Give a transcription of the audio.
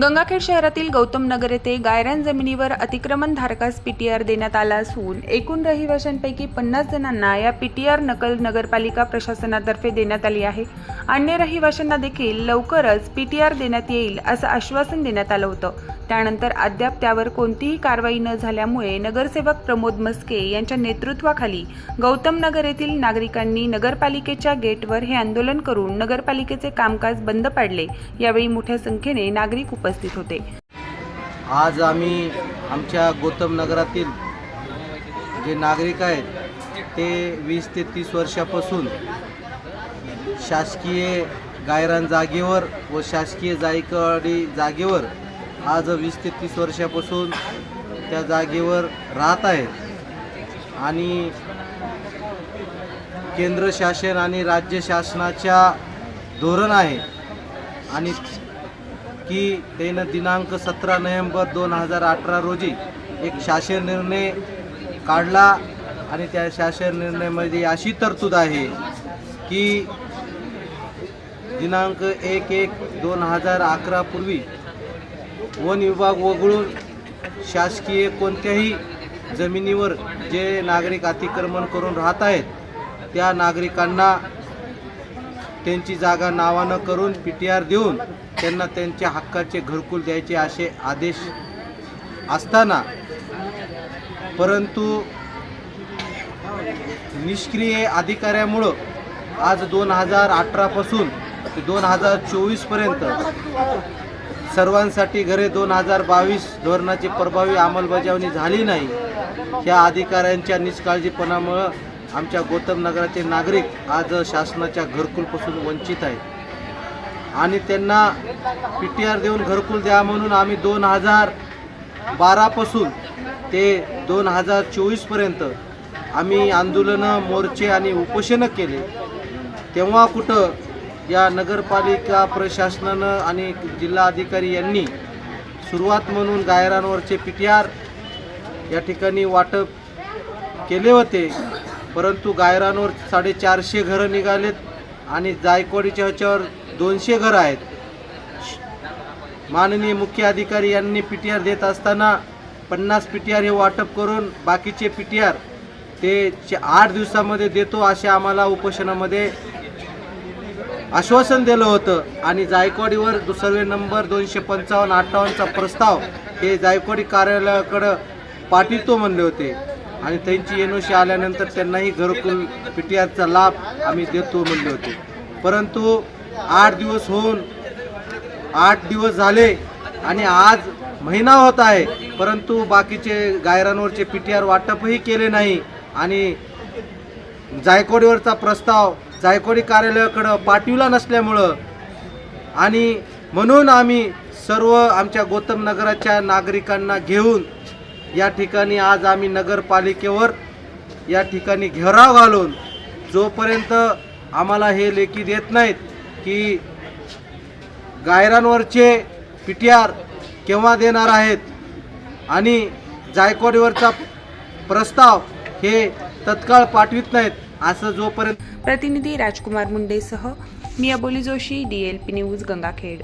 गंगाखेड शहरातील गौतम नगर येथे गायरान जमिनीवर अतिक्रमण धारकास पीटीआर देण्यात आला असून एकूण रहिवाशांपैकी पन्नास जणांना या पीटीआर नकल नगरपालिका प्रशासनातर्फे देण्यात आली आहे. अन्य रहिवाशांना देखील लवकरच पीटीआर देण्यात येईल असं आश्वासन देण्यात आलं होतं. त्यानंतर अद्याप त्यावर कोणतीही कारवाई न झाल्यामुळे नगरसेवक प्रमोद मस्के यांच्या नेतृत्वाखाली गौतम नगर येथील नागरिकांनी नगरपालिकेच्या गेटवर हे आंदोलन करून नगरपालिकेचे कामकाज बंद पाडले. यावेळी मोठ्या संख्येने नागरिक उपस्थित होते. आज आम्ही आमच्या गौतम नगरातील जे नागरिक आहेत ते वीस ते तीस वर्षापासून शासकीय गायरान जागेवर व शासकीय जायकवाडी जागेवर आज वीस ते तीस वर्षापासून त्या जागेवर राहत आहेत. आणि केंद्र शासन आणि राज्य शासनाच्या धोरण आहे. आणि की त्यानं दिनांक सतरा नोव्हेंबर दोन हजार अठरा रोजी एक शासन निर्णय काढला आणि त्या शासन निर्णयामध्ये अशी तरतूद आहे की दिनांक एक एक दोन हजार अकरापूर्वी वन विभाग वगळून शासकीय कोणत्याही जमिनीवर जे नागरिक अतिक्रमण करून राहत आहेत त्या नागरिकांना त्यांची जागा नावानं करून पी टी आर देऊन त्यांना त्यांच्या हक्काचे घरकुल द्यायचे असे आदेश असताना परंतु निष्क्रिय अधिकाऱ्यामुळं आज दोन हजार अठरापासून ते दोन हजार चोवीसपर्यंत सर्वांसाठी घरे दोन हजार बावीस धोरणाची प्रभावी अंमलबजावणी झाली नाही. या अधिकाऱ्यांच्या निष्काळजीपणामुळं आमच्या गौतम नगराचे नागरिक आज शासनाच्या घरकुलपासून वंचित आहेत. आणि त्यांना पी टी आर देऊन घरकुल द्या म्हणून आम्ही दोन हजार बारापासून ते दोन हजार चोवीसपर्यंत आम्ही आंदोलनं मोर्चे आणि उपोषणं केले. तेव्हा कुठं या नगरपालिका प्रशासनानं आणि जिल्हा अधिकारी यांनी सुरुवात म्हणून गायरांवरचे पी टी आर या ठिकाणी वाटप केले होते. परंतु गायरांवर साडेचारशे घरं निघालेत आणि जायकवाडीच्या ह्याच्यावर दोनशे घरं आहेत. माननीय मुख्य अधिकारी यांनी पी टी आर देत असताना पन्नास पी टी आर हे वाटप करून बाकीचे पी टी आर ते आठ दिवसामध्ये देतो असे आम्हाला उपोषणामध्ये आश्वासन दिलं होतं. आणि जायकवाडीवर सर्वे नंबर दोनशे पंचावन्न अठ्ठावन्नचा प्रस्ताव हे जायकवाडी कार्यालयाकडं पाठवितो म्हणले होते. आणि त्यांची एन ओ सी आल्यानंतर त्यांनाही घरकुल पी टी आरचा लाभ आम्ही देतो म्हणले होते. परंतु आठ दिवस होऊन आठ दिवस झाले आणि आज महिना होत आहे. परंतु बाकीचे गायरांवरचे पी टी आर वाटपही केले नाही. आणि जायकवाडीवरचा प्रस्ताव जायकवाडी कार्यालयाकडं पाठविला नसल्यामुळं आणि म्हणून आम्ही सर्व आमच्या गौतम नगराच्या नागरिकांना घेऊन या ठिकाणी आज आम्ही नगरपालिकेवर या ठिकाणी घेराव घालून जोपर्यंत आम्हाला हे लेखी देत नाहीत की गायरांवरचे पी टी आर केव्हा देणार आहेत आणि जायकवाडीवरचा प्रस्ताव हे तत्काळ पाठवित नाहीत असं जोपर्यंत प्रतिनिधी राजकुमार मुंडेसह मी अबोली जोशी डीएलपी न्यूज गंगाखेड.